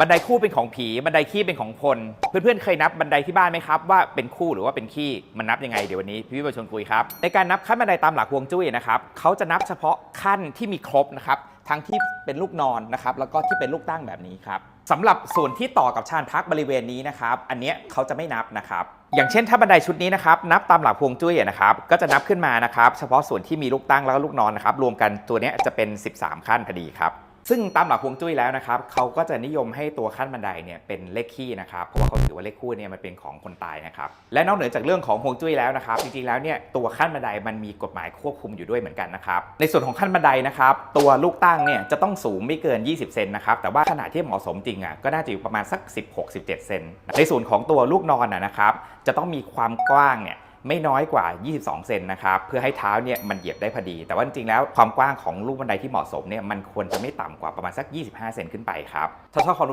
บันไดคู่เป็นของผี บันไดขี้เป็นของคน เพื่อนๆ เคยนับบันไดที่บ้านไหมครับ ว่าเป็นคู่หรือว่าเป็นขี้มันนับยังไงเดี๋ยววันนี้พี่วิวชวนคุยครับในการนับขั้นบันไดตามหลักฮวงจุ้ยนะครับเขาจะนับเฉพาะขั้นที่มีครบนะครับทั้งที่เป็นลูกนอนนะครับแล้วก็ที่เป็นลูกตั้งแบบนี้ครับสำหรับส่วนที่ต่อกับชานพักบริเวณนี้นะครับอันเนี้ยเขาจะไม่นับนะครับอย่างเช่นถ้าบันไดชุดนี้นะครับนับตามหลักฮวงจุ้ยนะครับก็จะนับขึ้นมานะครับเฉพาะส่วนที่มีลูกตั้งแล้วก็ลูกนอนนะครับรวมกันตัวเนี้ยจะเป็น 13 ขั้นพอดีครับ ซึ่งตามหลักฮวงจุ้ยแล้วนะครับเขาก็จะนิยมให้ตัวขั้นบันไดเนี่ยเป็นเลขคี่นะครับเพราะว่าเขาถือว่าเลขคู่เนี่ยมันเป็นของคนตายนะครับและนอกเหนือจากเรื่องของฮวงจุ้ยแล้วนะครับจริงๆแล้วเนี่ยตัวขั้นบันไดมันมีกฎหมายควบคุมอยู่ด้วยเหมือนกันนะครับในส่วนของขั้นบันไดนะครับตัวลูกตั้งเนี่ยจะต้องสูงไม่เกิน 20 เซนนะครับแต่ว่าขนาดที่เหมาะสมจริงอะก็น่าจะอยู่ประมาณสัก 16-17 เซนในส่วนของตัวลูกนอนนะนะครับจะต้องมีความกว้างเนี่ย ไม่น้อยกว่า 22 เซนนะครับ เพื่อให้เท้าเนี่ยมันเหยียบได้พอดี แต่ว่าจริงๆแล้วความกว้างของลูกบันไดที่เหมาะสมเนี่ยมันควรจะไม่ต่ำกว่าประมาณสัก 25 เซนขึ้นไปครับถ้าชอบความ